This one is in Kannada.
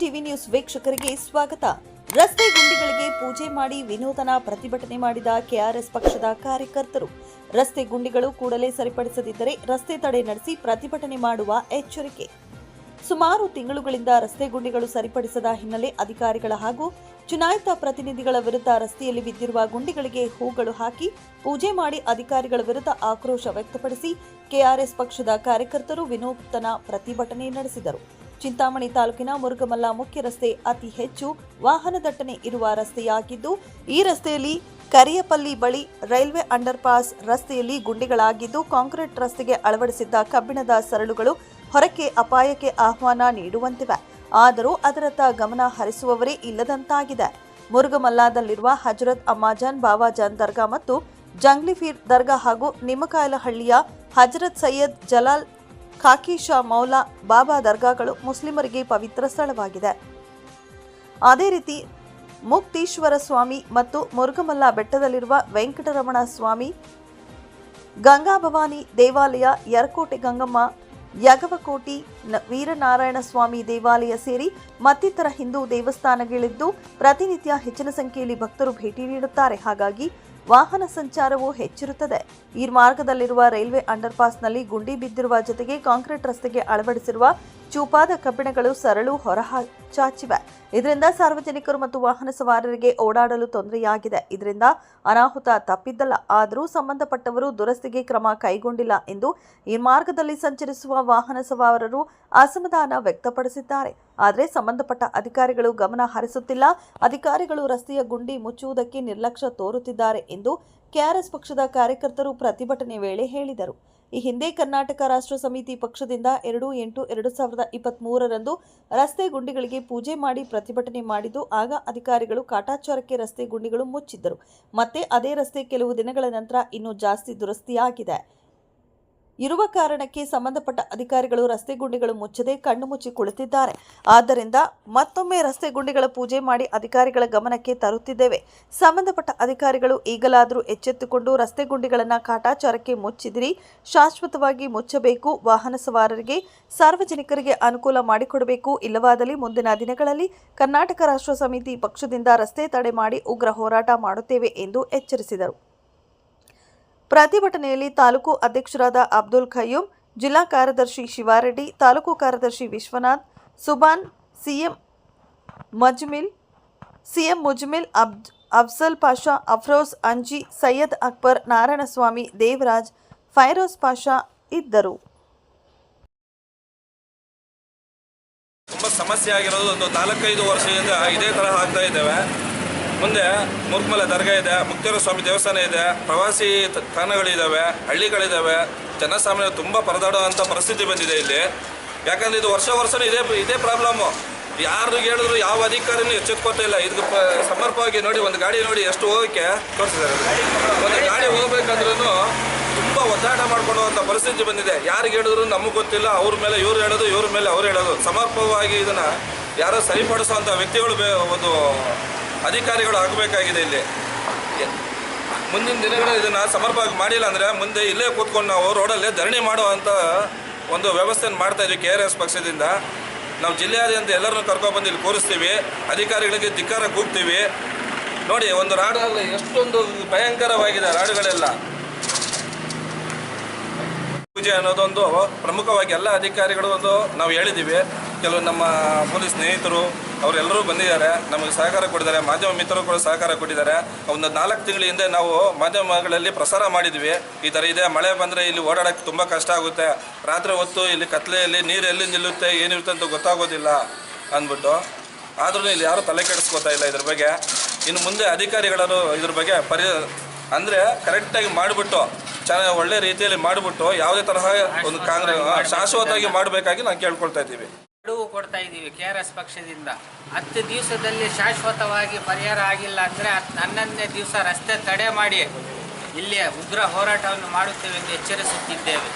ಟಿವಿ ನ್ಯೂಸ್ ವೀಕ್ಷಕರಿಗೆ ಸ್ವಾಗತ. ರಸ್ತೆ ಗುಂಡಿಗಳಿಗೆ ಪೂಜೆ ಮಾಡಿ ವಿನೂತನ ಪ್ರತಿಭಟನೆ ಮಾಡಿದ ಕೆಆರ್ಎಸ್ ಪಕ್ಷದ ಕಾರ್ಯಕರ್ತರು. ರಸ್ತೆ ಗುಂಡಿಗಳು ಕೂಡಲೇ ಸರಿಪಡಿಸದಿದ್ದರೆ ರಸ್ತೆ ತಡೆ ನಡೆಸಿ ಪ್ರತಿಭಟನೆ ಮಾಡುವ ಎಚ್ಚರಿಕೆ. ಸುಮಾರು ತಿಂಗಳುಗಳಿಂದ ರಸ್ತೆ ಗುಂಡಿಗಳು ಸರಿಪಡಿಸದ ಹಿನ್ನೆಲೆ ಅಧಿಕಾರಿಗಳ ಹಾಗೂ ಚುನಾಯಿತ ಪ್ರತಿನಿಧಿಗಳ ವಿರುದ್ಧ ರಸ್ತೆಯಲ್ಲಿ ಬಿದ್ದಿರುವ ಗುಂಡಿಗಳಿಗೆ ಹೂಗಳು ಹಾಕಿ ಪೂಜೆ ಮಾಡಿ ಅಧಿಕಾರಿಗಳ ವಿರುದ್ಧ ಆಕ್ರೋಶ ವ್ಯಕ್ತಪಡಿಸಿ ಕೆಆರ್ಎಸ್ ಪಕ್ಷದ ಕಾರ್ಯಕರ್ತರು ವಿನೂತನ ಪ್ರತಿಭಟನೆ ನಡೆಸಿದರು. ಚಿಂತಾಮಣಿ ತಾಲೂಕಿನ ಮುರುಗಮಲ್ಲ ಮುಖ್ಯ ರಸ್ತೆ ಅತಿ ಹೆಚ್ಚು ವಾಹನ ದಟ್ಟಣೆ ಇರುವ ರಸ್ತೆಯಾಗಿದ್ದು, ಈ ರಸ್ತೆಯಲ್ಲಿ ಕರಿಯಪಲ್ಲಿ ಬಳಿ ರೈಲ್ವೆ ಅಂಡರ್ ಪಾಸ್ ರಸ್ತೆಯಲ್ಲಿ ಗುಂಡಿಗಳಾಗಿದ್ದು, ಕಾಂಕ್ರೀಟ್ ರಸ್ತೆಗೆ ಅಳವಡಿಸಿದ್ದ ಕಬ್ಬಿಣದ ಸರಳುಗಳು ಹೊರಕ್ಕೆ ಅಪಾಯಕ್ಕೆ ಆಹ್ವಾನ ನೀಡುವಂತಿವೆ. ಆದರೂ ಅದರತ್ತ ಗಮನ ಹರಿಸುವವರೇ ಇಲ್ಲದಂತಾಗಿದೆ. ಮುರುಗಮಲ್ಲಾದಲ್ಲಿರುವ ಹಜರತ್ ಅಮ್ಮಾಜಾನ್ ಬಾವಾಜಾನ್ ದರ್ಗಾ ಮತ್ತು ಜಂಗ್ಲಿಫೀರ್ ದರ್ಗಾ ಹಾಗೂ ನಿಮಕಾಯಲಹಳ್ಳಿಯ ಹಜರತ್ ಸೈಯದ್ ಜಲಾಲ್ ಖಾಕಿ ಶಾ ಮೌಲಾ ಬಾಬಾ ದರ್ಗಾಗಳು ಮುಸ್ಲಿಮರಿಗೆ ಪವಿತ್ರ ಸ್ಥಳವಾಗಿದೆ. ಅದೇ ರೀತಿ ಮುಕ್ತೀಶ್ವರ ಸ್ವಾಮಿ ಮತ್ತು ಮುರುಗಮಲ್ಲ ಬೆಟ್ಟದಲ್ಲಿರುವ ವೆಂಕಟರಮಣ ಸ್ವಾಮಿ ಗಂಗಾಭವಾನಿ ದೇವಾಲಯ, ಯರಕೋಟೆ ಗಂಗಮ್ಮ, ಯಗವಕೋಟಿ ವೀರನಾರಾಯಣ ಸ್ವಾಮಿ ದೇವಾಲಯ ಸೇರಿ ಮತ್ತಿತರ ಹಿಂದೂ ದೇವಸ್ಥಾನಗಳಿದ್ದು ಪ್ರತಿನಿತ್ಯ ಹೆಚ್ಚಿನ ಸಂಖ್ಯೆಯಲ್ಲಿ ಭಕ್ತರು ಭೇಟಿ ನೀಡುತ್ತಾರೆ. ಹಾಗಾಗಿ ವಾಹನ ಸಂಚಾರವು ಹೆಚ್ಚಿರುತ್ತದೆ. ಈ ಮಾರ್ಗದಲ್ಲಿರುವ ರೈಲ್ವೆ ಅಂಡರ್ ಪಾಸ್ನಲ್ಲಿ ಗುಂಡಿ ಬಿದ್ದಿರುವ ಜೊತೆಗೆ ಕಾಂಕ್ರೀಟ್ ರಸ್ತೆಗೆ ಅಳವಡಿಸಿರುವ ಚೂಪಾದ ಕಬ್ಬಿಣಗಳು ಸರಳು ಹೊರ ಇದರಿಂದ ಸಾರ್ವಜನಿಕರು ಮತ್ತು ವಾಹನ ಸವಾರರಿಗೆ ಓಡಾಡಲು ತೊಂದರೆಯಾಗಿದೆ. ಇದರಿಂದ ಅನಾಹುತ ತಪ್ಪಿದ್ದಲ್ಲ. ಆದರೂ ಸಂಬಂಧಪಟ್ಟವರು ದುರಸ್ತಿಗೆ ಕ್ರಮ ಕೈಗೊಂಡಿಲ್ಲ ಎಂದು ಈ ಮಾರ್ಗದಲ್ಲಿ ಸಂಚರಿಸುವ ವಾಹನ ಸವಾರರು ಅಸಮಾಧಾನ ವ್ಯಕ್ತಪಡಿಸಿದ್ದಾರೆ. ಆದರೆ ಸಂಬಂಧಪಟ್ಟ ಅಧಿಕಾರಿಗಳು ಗಮನ ಹರಿಸುತ್ತಿಲ್ಲ. ಅಧಿಕಾರಿಗಳು ರಸ್ತೆಯ ಗುಂಡಿ ಮುಚ್ಚುವುದಕ್ಕೆ ನಿರ್ಲಕ್ಷ್ಯ ತೋರುತ್ತಿದ್ದಾರೆ ಎಂದು ಕೆಆರ್ಎಸ್ ಪಕ್ಷದ ಕಾರ್ಯಕರ್ತರು ಪ್ರತಿಭಟನೆ ವೇಳೆ ಹೇಳಿದರು. ಈ ಹಿಂದೆ ಕರ್ನಾಟಕ ರಾಷ್ಟ್ರ ಸಮಿತಿ ಪಕ್ಷದಿಂದ ಎರಡು ಎಂಟು ಎರಡು ಸಾವಿರದ ಇಪ್ಪತ್ತ್ ಮೂರರಂದು ರಸ್ತೆ ಗುಂಡಿಗಳಿಗೆ ಪೂಜೆ ಮಾಡಿ ಪ್ರತಿಭಟನೆ ಮಾಡಿದ್ದು, ಆಗ ಅಧಿಕಾರಿಗಳು ಕಾಟಾಚಾರಕ್ಕೆ ರಸ್ತೆ ಗುಂಡಿಗಳು ಮುಚ್ಚಿದ್ದರು. ಮತ್ತೆ ಅದೇ ರಸ್ತೆ ಕೆಲವು ದಿನಗಳ ನಂತರ ಇನ್ನೂ ಜಾಸ್ತಿ ದುರಸ್ತಿಯಾಗಿದೆ. ಇರುವ ಕಾರಣಕ್ಕೆ ಸಂಬಂಧಪಟ್ಟ ಅಧಿಕಾರಿಗಳು ರಸ್ತೆ ಗುಂಡಿಗಳು ಮುಚ್ಚದೆ ಕಣ್ಣು ಮುಚ್ಚಿ ಕುಳಿತಿದ್ದಾರೆ. ಆದ್ದರಿಂದ ಮತ್ತೊಮ್ಮೆ ರಸ್ತೆ ಗುಂಡಿಗಳ ಪೂಜೆ ಮಾಡಿ ಅಧಿಕಾರಿಗಳ ಗಮನಕ್ಕೆ ತರುತ್ತಿದ್ದೇವೆ. ಸಂಬಂಧಪಟ್ಟ ಅಧಿಕಾರಿಗಳು ಈಗಲಾದರೂ ಎಚ್ಚೆತ್ತುಕೊಂಡು ರಸ್ತೆ ಗುಂಡಿಗಳನ್ನು ಕಾಟಾಚಾರಕ್ಕೆ ಮುಚ್ಚಿದಿರಿ. ಶಾಶ್ವತವಾಗಿ ಮುಚ್ಚಬೇಕು. ವಾಹನ ಸವಾರರಿಗೆ, ಸಾರ್ವಜನಿಕರಿಗೆ ಅನುಕೂಲ ಮಾಡಿಕೊಡಬೇಕು. ಇಲ್ಲವಾದಲ್ಲಿ ಮುಂದಿನ ದಿನಗಳಲ್ಲಿ ಕರ್ನಾಟಕ ರಾಷ್ಟ್ರ ಸಮಿತಿ ಪಕ್ಷದಿಂದ ರಸ್ತೆ ತಡೆ ಮಾಡಿ ಉಗ್ರ ಹೋರಾಟ ಮಾಡುತ್ತೇವೆ ಎಂದು ಎಚ್ಚರಿಸಿದರು. ಪ್ರತಿಭಟನೆಯಲ್ಲಿ ತಾಲೂಕು ಅಧ್ಯಕ್ಷರಾದ ಅಬ್ದುಲ್ ಖಯ್ಯೂಮ್, ಜಿಲ್ಲಾ ಕಾರ್ಯದರ್ಶಿ ಶಿವಾರೆಡ್ಡಿ, ತಾಲೂಕು ಕಾರ್ಯದರ್ಶಿ ವಿಶ್ವನಾಥ್ ಸುಬಾನ್ ಸಿಎಂ ಮಜ್ಮಿಲ್, ಸಿಎಂ ಮುಜ್ಮಿಲ್ ಅಬ್ ಅಫ್ಜಲ್ ಪಾಷಾ, ಅಫ್ರೋಜ್ ಅಂಜಿ, ಸೈಯದ್ ಅಕ್ಬರ್, ನಾರಾಯಣಸ್ವಾಮಿ, ದೇವರಾಜ್, ಫೈರೋಜ್ ಪಾಷಾ ಇದ್ದರು. ತುಂಬ ಸಮಸ್ಯೆ ಆಗಿರೋದು, ಒಂದು ನಾಲ್ಕೈದು ವರ್ಷದಿಂದ ಇದೇ ತರಹ ಆಗ್ತಾ ಇದ್ದೇವೆ. ಮುಂದೆ ಮುರ್ಕಮಲೆ ದರ್ಗಾ ಇದೆ ಮುಕ್ತೇಶ್ವರ ಸ್ವಾಮಿ ದೇವಸ್ಥಾನ ಇದೆ, ಪ್ರವಾಸಿ ತಾಣಗಳಿದ್ದಾವೆ ಹಳ್ಳಿಗಳಿದ್ದಾವೆ ಜನಸಾಮಾನ್ಯರು ತುಂಬ ಪರದಾಡುವಂಥ ಪರಿಸ್ಥಿತಿ ಬಂದಿದೆ ಇಲ್ಲಿ. ಯಾಕಂದ್ರೆ ಇದು ವರ್ಷ ವರ್ಷನೂ ಇದೇ ಇದೇ ಪ್ರಾಬ್ಲಮ್ಮು ಯಾರು ಹೇಳಿದ್ರು ಯಾವ ಅಧಿಕಾರಿನೂ ಎಚ್ಚೆತ್ಕೊತಾ ಇಲ್ಲ. ಇದಕ್ಕೆ ಸಮರ್ಪವಾಗಿ ನೋಡಿ, ಒಂದು ಗಾಡಿ ನೋಡಿ ಎಷ್ಟು ಹೋಗೋಕ್ಕೆ ತೋರಿಸಿದ್ದಾರೆ. ಒಂದು ಗಾಡಿ ಹೋಗ್ಬೇಕಂದ್ರೂ ತುಂಬ ಒದ್ದಾಟ ಮಾಡ್ಕೊಳ್ಳುವಂಥ ಪರಿಸ್ಥಿತಿ ಬಂದಿದೆ. ಯಾರು ಹೇಳಿದ್ರು ನಮಗೆ ಗೊತ್ತಿಲ್ಲ. ಅವ್ರ ಮೇಲೆ ಇವ್ರು ಹೇಳೋದು, ಇವ್ರ ಮೇಲೆ ಅವ್ರು ಹೇಳೋದು. ಸಮರ್ಪಕವಾಗಿ ಇದನ್ನು ಯಾರೋ ಸರಿಪಡಿಸುವಂಥ ವ್ಯಕ್ತಿಗಳು ಬೇ, ಒಂದು ಅಧಿಕಾರಿಗಳು ಆಗಬೇಕಾಗಿದೆ ಇಲ್ಲಿ. ಮುಂದಿನ ದಿನಗಳಲ್ಲಿ ಇದನ್ನು ಸಮರ್ಪಕವಾಗಿ ಮಾಡಿಲ್ಲ ಅಂದರೆ ಮುಂದೆ ಇಲ್ಲೇ ಕೂತ್ಕೊಂಡು ನಾವು ರೋಡಲ್ಲೇ ಧರಣಿ ಮಾಡುವಂಥ ಒಂದು ವ್ಯವಸ್ಥೆಯನ್ನು ಮಾಡ್ತಾ ಇದ್ವಿ ಕೆ ಆರ್ ಎಸ್ ಪಕ್ಷದಿಂದ. ನಾವು ಜಿಲ್ಲೆಯಾದ್ಯಂತ ಎಲ್ಲರನ್ನೂ ಕರ್ಕೊಂಡ್ಬಂದು ಇಲ್ಲಿ ಕೂರಿಸ್ತೀವಿ, ಅಧಿಕಾರಿಗಳಿಗೆ ಧಿಕ್ಕಾರ ಕೂಗ್ತೀವಿ. ನೋಡಿ, ಒಂದು ರಾಡಲ್ಲಿ ಎಷ್ಟೊಂದು ಭಯಂಕರವಾಗಿದೆ ರಾಡುಗಳೆಲ್ಲ. ಪೂಜೆ ಅನ್ನೋದೊಂದು ಪ್ರಮುಖವಾಗಿ ಎಲ್ಲ ಅಧಿಕಾರಿಗಳು ಒಂದು ನಾವು ಹೇಳಿದ್ದೀವಿ. ಕೆಲವು ನಮ್ಮ ಪೊಲೀಸ್ ಸ್ನೇಹಿತರು ಅವರೆಲ್ಲರೂ ಬಂದಿದ್ದಾರೆ, ನಮಗೆ ಸಹಕಾರ ಕೊಟ್ಟಿದ್ದಾರೆ, ಮಾಧ್ಯಮ ಮಿತ್ರರು ಕೂಡ ಸಹಕಾರ ಕೊಟ್ಟಿದ್ದಾರೆ. ಒಂದು ನಾಲ್ಕು ತಿಂಗಳ ಹಿಂದೆ ನಾವು ಮಾಧ್ಯಮಗಳಲ್ಲಿ ಪ್ರಸಾರ ಮಾಡಿದ್ವಿ. ಈ ಥರ ಇದೆ, ಮಳೆ ಬಂದರೆ ಇಲ್ಲಿ ಓಡಾಡೋಕ್ಕೆ ತುಂಬ ಕಷ್ಟ ಆಗುತ್ತೆ. ರಾತ್ರಿ ಹೊತ್ತು ಇಲ್ಲಿ ಕತ್ಲೆಯಲ್ಲಿ ನೀರು ಎಲ್ಲಿ ನಿಲ್ಲುತ್ತೆ, ಏನಿರುತ್ತೆ ಅಂತ ಗೊತ್ತಾಗೋದಿಲ್ಲ ಅಂದ್ಬಿಟ್ಟು. ಆದ್ರೂ ಇಲ್ಲಿ ಯಾರೂ ತಲೆ ಕೆಡಿಸ್ಕೊತಾ ಇಲ್ಲ ಇದ್ರ ಬಗ್ಗೆ. ಇನ್ನು ಮುಂದೆ ಅಧಿಕಾರಿಗಳು ಇದ್ರ ಬಗ್ಗೆ ಪರಿ, ಅಂದರೆ ಕರೆಕ್ಟಾಗಿ ಮಾಡಿಬಿಟ್ಟು ಚೆನ್ನ ಒಳ್ಳೆ ರೀತಿಯಲ್ಲಿ ಮಾಡಿಬಿಟ್ಟು, ಯಾವುದೇ ತರಹ ಒಂದು ಕಾಂಗ್ರೆಸ್ ಶಾಶ್ವತವಾಗಿ ಮಾಡಬೇಕಾಗಿ ನಾವು ಕೇಳ್ಕೊಳ್ತಾ ಇದ್ದೀವಿ. ಗಡುವು ಕೊಡ್ತಾ ಇದ್ದೀವಿ ಕೆ ಆರ್ ಎಸ್ ಪಕ್ಷದಿಂದ. ಹತ್ತು ದಿವಸದಲ್ಲಿ ಶಾಶ್ವತವಾಗಿ ಪರಿಹಾರ ಆಗಿಲ್ಲ ಅಂದರೆ ಹನ್ನೊಂದನೇ ದಿವಸ ರಸ್ತೆ ತಡೆ ಮಾಡಿ ಇಲ್ಲಿ ಉಗ್ರ ಹೋರಾಟವನ್ನು ಮಾಡುತ್ತೇವೆ ಎಂದು ಎಚ್ಚರಿಸುತ್ತಿದ್ದೇವೆ.